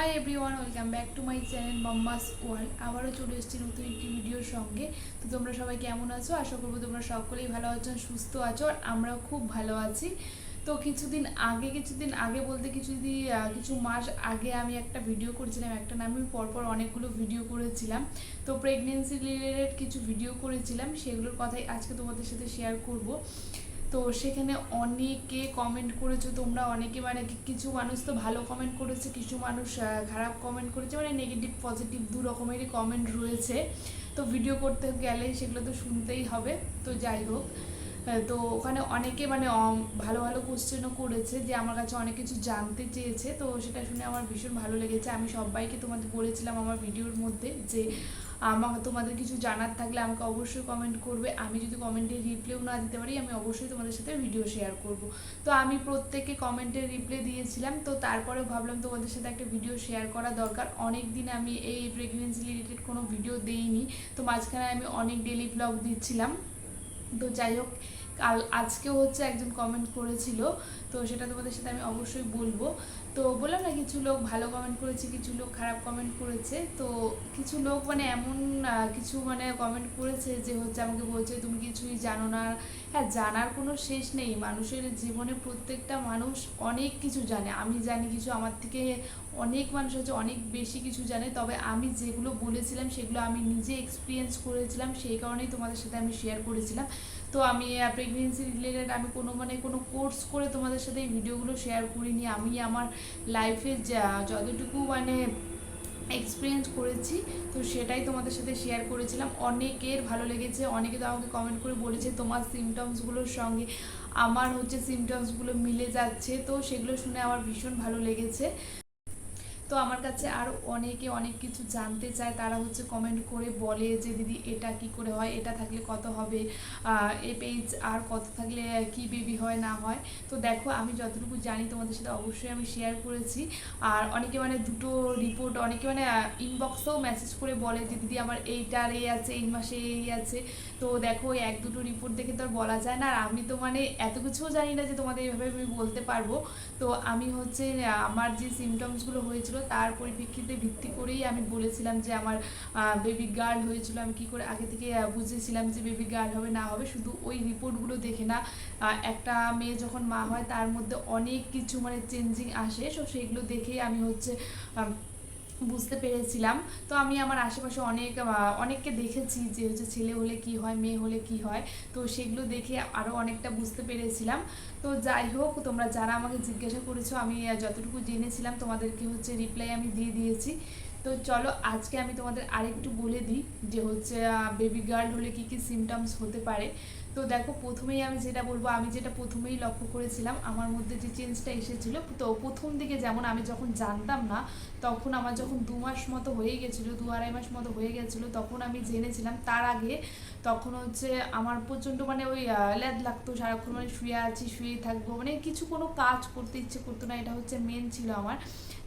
Hi everyone welcome back to my channel Mamma's World আবারও চলে এসেছি নতুন একটি ভিডিওর সঙ্গে। তো তোমরা সবাই কেমন আছো? আশা করব তোমরা সকলেই ভালো আছো সুস্থ আছো, আর আমরাও খুব ভালো আছি। তো কিছুদিন আগে কিছুদিন আগে বলতে কিছু যদি কিছু মাস আগে আমি একটা ভিডিও করেছিলাম, একটা নামে পরপর অনেকগুলো ভিডিও করেছিলাম। তো প্রেগনেন্সি রিলেটেড কিছু ভিডিও করেছিলাম, সেগুলোর কথাই আজকে তোমাদের সাথে শেয়ার করব। তো সেখানে অনেকে কমেন্ট করেছ তোমরা, অনেকে মানে কিছু মানুষ তো ভালো কমেন্ট করেছে, কিছু মানুষ খারাপ কমেন্ট করেছে মানে নেগেটিভ পজিটিভ দু রকমেরই কমেন্ট রয়েছে। তো ভিডিও করতে গেলে সেগুলো তো শুনতেই হবে, তো যাই হোক। তো ওখানে অনেকে মানে ভালো ভালো কোশ্চেনও করেছে যে আমার কাছে অনেক কিছু জানতে চেয়েছে, তো সেটা শুনে আমার ভীষণ ভালো লেগেছে। আমি সবাইকে তোমাদের বলেছিলাম আমার ভিডিওর মধ্যে যে আমার তোমাদের কিছু জানার থাকলে আমাকে অবশ্যই কমেন্ট করবে। আমি যদি কমেন্টে রিপ্লাইও না দিতে পারি, আমি অবশ্যই তোমাদের সাথে ভিডিও শেয়ার করব। তো আমি প্রত্যেককে কমেন্টে রিপ্লাই দিয়েছিলাম, তো তারপরে ভাবলাম তোমাদের সাথে একটা ভিডিও শেয়ার করা দরকার। অনেক দিন আমি এই প্রেগনেন্সি রিলেটেড কোনো ভিডিও দেইনি, তো মাঝখানে আমি অনেক ডেলি ব্লগ দিচ্ছিলাম। তো যাই হোক কাল আজকেও হচ্ছে একজন কমেন্ট করেছিল, তো সেটা তোমাদের সাথে আমি অবশ্যই বলব। তো বললাম না, কিছু লোক ভালো কমেন্ট করেছে, কিছু লোক খারাপ কমেন্ট করেছে। তো কিছু লোক মানে এমন কিছু মানে কমেন্ট করেছে যে হচ্ছে আমাকে বলছে, তুমি কিছুই জানো না। হ্যাঁ জানার কোনো শেষ নেই। মানুষের জীবনে প্রত্যেকটা মানুষ অনেক কিছু জানে। আমি জানি কিছু, আমার থেকে অনেক মানুষ আছে, অনেক বেশি কিছু জানে। তবে আমি যেগুলো বলেছিলাম, সেগুলো আমি নিজে এক্সপিরিয়েন্স করেছিলাম। সেই কারণেই তোমাদের সাথে আমি শেয়ার করেছিলাম। তো আমি প্রেগনেন্সি রিলেটেড আমি কোনো মানে কোনো কোর্স করে তোমাদের সাথে এই ভিডিওগুলো শেয়ার করিনি। আমি আমার লাইফে যা, যতটুকু মানে এক্সপিরিয়েন্স করেছি, তো সেটাই তোমাদের সাথে শেয়ার করেছিলাম। অনেকের ভালো লেগেছে, অনেকে তো আমাকে কমেন্ট করে বলেছে তোমার সিমটমসগুলোর সঙ্গে। আমার হচ্ছে সিমটমসগুলো মিলে যাচ্ছে, তো সেগুলো শুনে আমার ভীষণ ভালো লেগেছে। তো আমার কাছে আরও অনেকে অনেক কিছু জানতে চায়। তারা হচ্ছে কমেন্ট করে বলে যে, দিদি, এটা কি করে হয়? এটা থাকলে কত হবে? এ পেজ আর কত থাকলে কি বেবি হয়, না হয়? তো দেখো, আমি যতটুকু জানি তোমাদের সাথে অবশ্যই আমি শেয়ার করেছি। আর অনেকে মানে দুটো রিপোর্ট অনেকে মানে ইনবক্সেও মেসেজ করে বলে যে, দিদি, আমার এইটার এই আছে, এই মাসে এই আছে। তো দেখো এক দুটো রিপোর্ট দেখে তো আর বলা যায় না। আর আমি তো মানে এত কিছুও জানি না যে তোমাদের এভাবে আমি বলতে পারব। তো আমি হচ্ছে আমার যে সিমটমসগুলো হয়েছিল তার পরিপ্রেক্ষিতে ভিত্তি করেই আমি বলেছিলাম যে আমার বেবি গার্ল হয়েছিল। আমি কি করে আগে থেকে বুঝেছিলাম যে বেবি গার্ল হবে, না হবে, শুধু ওই রিপোর্টগুলো দেখে না। একটা মেয়ে যখন মা হয়, তার মধ্যে অনেক কিছু মানে চেঞ্জিং আসে। সো সেইগুলো দেখেই আমি হচ্ছে বুঝতে পেরেছিলাম। তো আমি আমার আশেপাশে অনেক অনেককে দেখেছি যে হচ্ছে ছেলে হলে কি হয়, মেয়ে হলে কি হয়। তো সেগুলো দেখে আরও অনেকটা বুঝতে পেরেছিলাম। তো যাই হোক, তোমরা যারা আমাকে জিজ্ঞাসা করেছ, আমি যতটুকু জেনেছিলাম, তোমাদেরকে হচ্ছে রিপ্লাই আমি দিয়ে দিয়েছি। তো চলো, আজকে আমি তোমাদের আরেকটু বলে দিই যে হচ্ছে বেবি গার্ল হলে কি কি সিমটমস হতে পারে। তো দেখো, প্রথমেই আমি যেটা বলব, আমি যেটা প্রথমেই লক্ষ্য করেছিলাম, আমার মধ্যে যে চেঞ্জটা এসেছিল। তো প্রথম দিকে যেমন আমি যখন জানতাম না, তখন আমার যখন দু মাস মতো হয়ে গেছিল, দু আড়াই মাস মতো হয়ে গেছিল, তখন আমি জেনেছিলাম, তার আগে তখন হচ্ছে আমার প্রচণ্ড মানে ওই ল্যাদ লাগতো, সারাক্ষণ মানে শুয়ে আছি, শুয়েই থাকব মানে কিছু কোনো কাজ করতে ইচ্ছে করতো না, এটা হচ্ছে মেন ছিল আমার।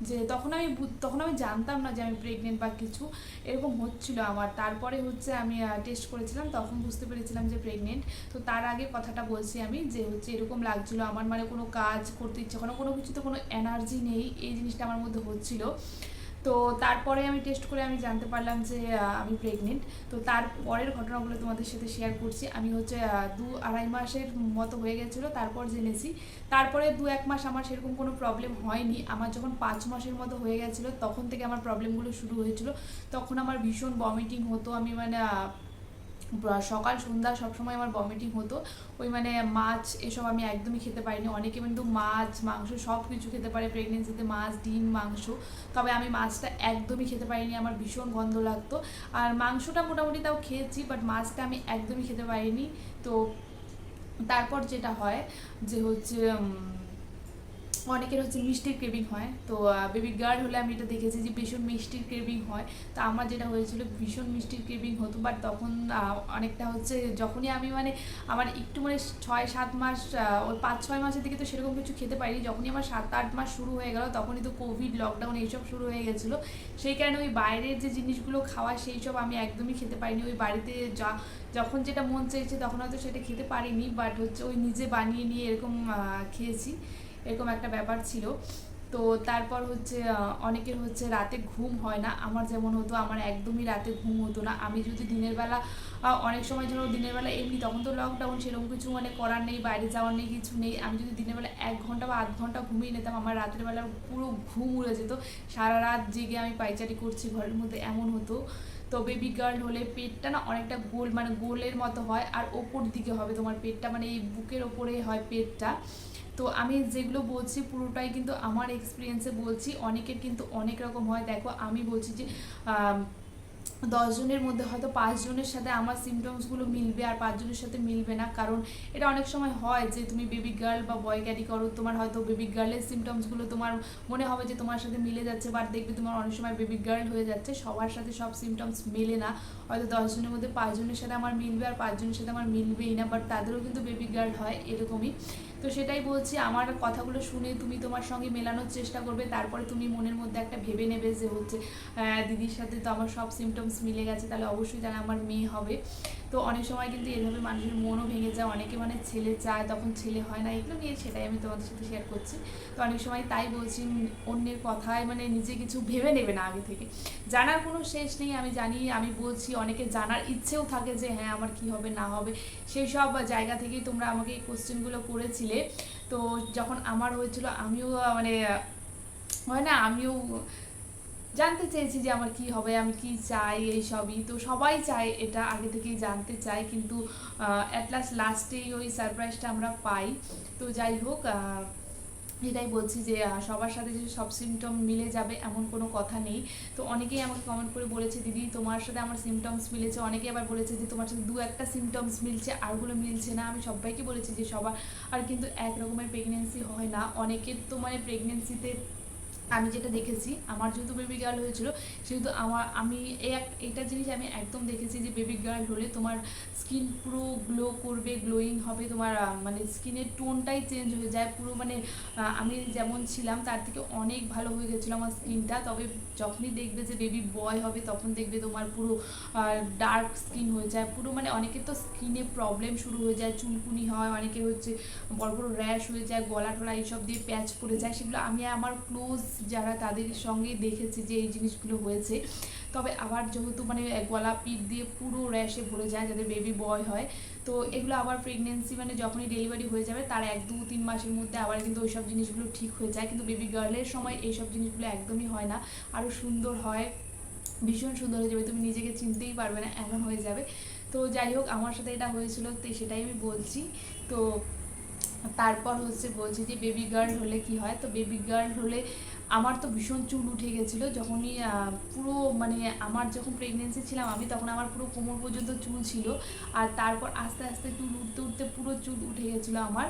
যে তখন আমি তখন আমি জানতাম না যে আমি প্রেগনেন্ট বা কিছু, এরকম হচ্ছিল আমার। তারপরে হচ্ছে আমি টেস্ট করেছিলাম, তখন বুঝতে পেরেছিলাম যে প্রেগনেন্ট তো তার আগে কথাটা বলছি আমি যে হচ্ছে এরকম লাগছিল। আমার মানে কোনো কাজ করতে ইচ্ছে, কোনো কোনো কিছুতে কোনো এনার্জি নেই, এই জিনিসটা আমার মধ্যে হচ্ছিল। তো তারপরে আমি টেস্ট করে আমি জানতে পারলাম যে আমি প্রেগনেন্ট তো তার পরের ঘটনাগুলো তোমাদের সাথে শেয়ার করছি। আমি হচ্ছে দু আড়াই মাসের মতো হয়ে গেছিল, তারপর জেনেছি। তারপরে দু এক মাস আমার সেরকম কোনো প্রবলেম হয়নি। আমার যখন পাঁচ মাসের মতো হয়ে গেছিল, তখন থেকে আমার প্রবলেমগুলো শুরু হয়েছিল। তখন আমার ভীষণ ভমিটিং হতো। আমি মানে সকাল, সন্ধ্যা সবসময় আমার ভমিটিং হতো। ওই মানে মাছ এসব আমি একদমই খেতে পারিনি। অনেকে কিন্তু মাছ, মাংস সব কিছু খেতে পারে। প্রেগনেন্সিতে মাছ, ডিম, মাংস। তবে আমি মাছটা একদমই খেতে পারিনি। আমার ভীষণ গন্ধ লাগতো। আর মাংসটা মোটামুটি তাও খেয়েছি বাট মাছটা আমি একদমই খেতে পারিনি। তো তারপর যেটা হয় যে হচ্ছে অনেকের হচ্ছে মিষ্টির ক্রেভিং হয়। তো বেবি গার্ড হলে আমি এটা দেখেছি যে ভীষণ মিষ্টির ক্রেভিং হয়। তো আমার যেটা হয়েছিল ভীষণ মিষ্টির ক্রেভিং হতো। বাট তখন অনেকটা হচ্ছে যখনই আমি মানে আমার একটু মানে ছয় সাত মাস ওই পাঁচ ছয় মাসের দিকে তো সেরকম কিছু খেতে পারিনি। যখনই আমার সাত আট মাস শুরু হয়ে গেল, তখনই তো কোভিড লকডাউন এইসব শুরু হয়ে গেছিল। সেই কারণে ওই বাইরের যে জিনিসগুলো খাওয়া, সেই সব আমি একদমই খেতে পারিনি। ওই বাড়িতে যা, যখন যেটা মন চাইছে, তখন হয়তো সেটা খেতে পারিনি। বাট হচ্ছে ওই নিজে বানিয়ে নিয়ে এরকম খেয়েছি। এরকম একটা ব্যাপার ছিল। তো তারপর হচ্ছে অনেকের হচ্ছে রাতে ঘুম হয় না। আমার যেমন হতো, আমার একদমই রাতে ঘুম হতো না। আমি যদি দিনের বেলা অনেক সময় ধরো দিনের বেলা এমনি তখন তো লকডাউন সেরকম কিছু মানে করার নেই, বাইরে যাওয়ার নেই, কিছু নেই। আমি যদি দিনের বেলা এক ঘণ্টা বা আধ ঘণ্টা ঘুমিয়ে নিতাম, আমার রাতের বেলা পুরো ঘুম উড়ে যেত। সারা রাত জেগে আমি পাইচারি করছি, ঘরের মধ্যে এমন হতো। তো বেবি গার্ল হলে পেটটা না অনেকটা গোল মানে গোলের মতো হয়। আর ওপর দিকে হবে তোমার পেটটা মানে এই বুকের ওপরে হয় পেটটা। তো আমি যেগুলো বলছি পুরোটাই কিন্তু আমার এক্সপিরিয়েন্সে বলছি। অনেকের কিন্তু অনেক রকম হয়। দেখো, আমি বলছি যে দশজনের মধ্যে হয়তো পাঁচজনের সাথে আমার সিমটমসগুলো মিলবে আর পাঁচজনের সাথে মিলবে না। কারণ এটা অনেক সময় হয় যে, তুমি বেবি গার্ল বা বয় ক্যারি করো, তোমার হয়তো বেবি গার্লের সিমটমসগুলো তোমার মনে হবে যে, তোমার সাথে মিলে যাচ্ছে বাট দেখবে তোমার অনেক সময় বেবি গার্ল হয়ে যাচ্ছে, সবার সাথে সব সিমটমস মেলে না। হয়তো দশজনের মধ্যে পাঁচজনের সাথে আমার মিলবে আর পাঁচজনের সাথে আমার মিলবেই না বাট তাদেরও কিন্তু বেবি গার্ল হয় এরকমই। তো সেটাই বলছি, আমার কথাগুলো শুনে তুমি তোমার সঙ্গে মেলানোর চেষ্টা করবে, তারপরে তুমি মনের মধ্যে একটা ভেবে নেবে যে হচ্ছে দিদির সাথে তো আমার সব সিমটমস মিলে গেছে, তাহলে অবশ্যই তাহলে আমার মেয়ে হবে। তো অনেক সময় কিন্তু এভাবে মানুষের মনও ভেঙে যায়, অনেকে মানে ছেলে চায়, তখন ছেলে হয় না, এগুলো নিয়ে সেটাই আমি তোমাদের সাথে শেয়ার করছি। তো অনেক সময় তাই বলছি অন্যের কথায় মানে নিজে কিছু ভেবে নেবে না আগে থেকে। জানার কোনো শেষ নেই, আমি জানি, আমি বলছি অনেকে জানার ইচ্ছেও থাকে যে হ্যাঁ আমার কি হবে, না হবে, সেই সব জায়গা থেকেই তোমরা আমাকে এই কোশ্চেনগুলো করেছিলে। তো যখন আমার হয়েছিল, আমিও মানে হয় না, আমিও জানতে চেয়েছি যে আমার কি হবে, আমি কি চাই এই সবই। তো সবাই চায় এটা আগে থেকেই জানতে চায়, কিন্তু অ্যাট লাস্ট লাস্টেই ওই সারপ্রাইজটা আমরা পাই। তো যাই হোক এটাই বলছি যে সবার সাথে যে সব সিমটম মিলে যাবে এমন কোনো কথা নেই। তো অনেকেই আমাকে কমেন্ট করে বলেছে, দিদি, তোমার সাথে আমার সিমটমস মিলেছে। অনেকে আবার বলেছে যে, তোমার সাথে দু একটা সিমটমস মিলছে, আরগুলো মিলছে না। আমি সবাইকে বলেছি যে, সবার, আর কিন্তু এক রকমের প্রেগনেন্সি হয় না। অনেকের তো মানে প্রেগনেন্সিতে আমি যেটা দেখেছি, আমার যেহেতু বেবি গার্ল হয়েছিল, সেহেতু আমার, আমি এইটা জিনিস আমি একদম দেখেছি যে বেবি গার্ল হলে তোমার স্কিন পুরো গ্লো করবে গ্লোয়িং হবে, তোমার মানে স্কিনের টোনটাই চেঞ্জ হয়ে যায়, পুরো মানে আমি যেমন ছিলাম তার থেকে অনেক ভালো হয়ে গেছিল আমার স্কিনটা তবে যখনই দেখবে যে বেবি বয় হবে তখন দেখবে তোমার পুরো ডার্ক স্কিন হয়ে যায়, পুরো মানে অনেকের তো স্কিনে প্রবলেম শুরু হয়ে যায়, চুলকুনি হয়, অনেকে হচ্ছে বড় বড় র্যাশ হয়ে যায় গলা টলা এইসব দিয়ে প্যাচ পড়ে যায়, সেগুলো আমি আমার ক্লোজ যারা তাদের সঙ্গে দেখেছি যে এই জিনিসগুলো হয়েছে। তবে আবার যেহেতু মানে গলা পিঠ দিয়ে পুরো র্যাশে ভরে যায়, যাদের বেবি বয় হয়, তো এগুলো আবার প্রেগনেন্সি মানে যখনই ডেলিভারি হয়ে যাবে, তার এক দু তিন মাসের মধ্যে আবার কিন্তু ওইসব জিনিসগুলো ঠিক হয়ে যায়। কিন্তু বেবি গার্লের সময় এইসব জিনিসগুলো একদমই হয় না। আরও সুন্দর হয়, ভীষণ সুন্দর হয়ে যাবে। তুমি নিজেকে চিনতেই পারবে না, এমন হয়ে যাবে। তো যাই হোক, আমার সাথে এটা হয়েছিল, তো সেটাই আমি বলছি। তো তারপর হচ্ছে বলছি যে বেবি গার্ল হলে কি হয়? তো বেবি গার্ল হলে আমার তো ভীষণ চুল উঠে গেছিল, যখনই পুরো মানে আমার যখন প্রেগনেন্সি ছিলাম, আমি তখন আমার পুরো কোমর পর্যন্ত চুল ছিল। আর তারপর আস্তে আস্তে চুল উঠতে উঠতে পুরো চুল উঠে গেছিল আমার।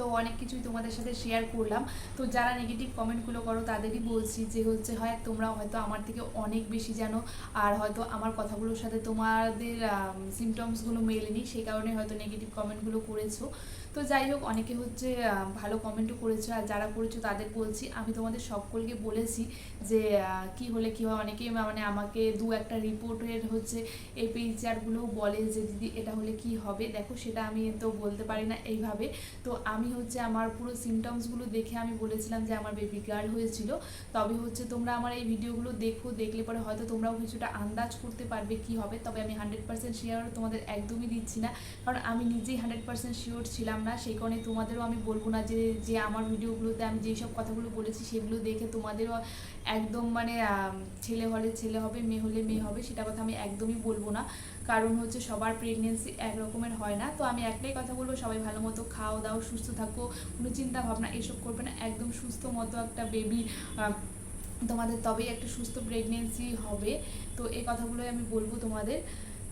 তো অনেক কিছুই তোমাদের সাথে শেয়ার করলাম। তো যারা নেগেটিভ কমেন্টগুলো করো, তাদেরই বলছি যে হচ্ছে, হয় তোমরা হয়তো আমার থেকে অনেক বেশি জানো, আর হয়তো আমার কথাগুলোর সাথে তোমাদের সিমটমসগুলো মেলেনি, সেই কারণে হয়তো নেগেটিভ কমেন্টগুলো করেছ। তো যাই হোক, অনেকে হচ্ছে ভালো কমেন্টও করেছ, আর যারা করেছ তাদের বলছি, আমি তোমাদের সকলকে বলেছি যে কি হলে কি হয়? অনেকে মানে আমাকে দু একটা রিপোর্টের হচ্ছে এই পিকচারগুলোও বলে যে, দিদি, এটা হলে কি হবে? দেখো, সেটা আমি তো বলতে পারি না এইভাবে। তো আমি হচ্ছে আমার পুরো সিমটমসগুলো দেখে আমি বলেছিলাম যে আমার বেবি গার্ল হয়েছিল। তবে হচ্ছে তোমরা আমার এই ভিডিওগুলো দেখো, দেখলে পরে হয়তো তোমরাও কিছুটা আন্দাজ করতে পারবে কি হবে। তবে আমি হান্ড্রেড পার্সেন্ট শিওর তোমাদের একদমই দিচ্ছি না। কারণ আমি নিজেই হান্ড্রেড পার্সেন্ট শিওর ছিলাম না। সেই কারণে তোমাদেরও আমি বলব না যে যে আমার ভিডিওগুলোতে আমি যেই সব কথাগুলো বলেছি সেগুলো দেখে তোমাদেরও একদম মানে ছেলে হলে ছেলে হবে, মেয়ে হলে মেয়ে হবে সেটা কথা আমি একদমই বলব না। কারণ হচ্ছে সবার প্রেগনেন্সি এক রকমের হয় না। তো আমি একটাই কথা বলব, সবাই ভালো মতো খাও দাও সুস্থ থাকো, কোনো চিন্তা ভাবনা এসব করবে না। একদম সুস্থ মতো একটা বেবি তোমাদের তবেই একটা সুস্থ প্রেগনেন্সি হবে। তো এই কথাগুলোই আমি বলব তোমাদের।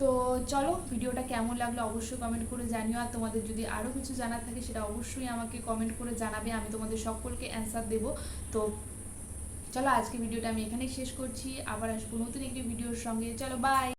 তো চলো, ভিডিওটা কেমন লাগল অবশ্যই কমেন্ট করে জানিও। আর তোমাদের যদি আরও কিছু জানার থাকে, সেটা অবশ্যই আমাকে কমেন্ট করে জানাবে। আমি তোমাদের সকলকে অ্যান্সার দেবো। তো চলো, আজকে ভিডিওটা আমি এখানেই শেষ করছি। আবার আসব নতুন একটি ভিডিওর সঙ্গে। চলো বাই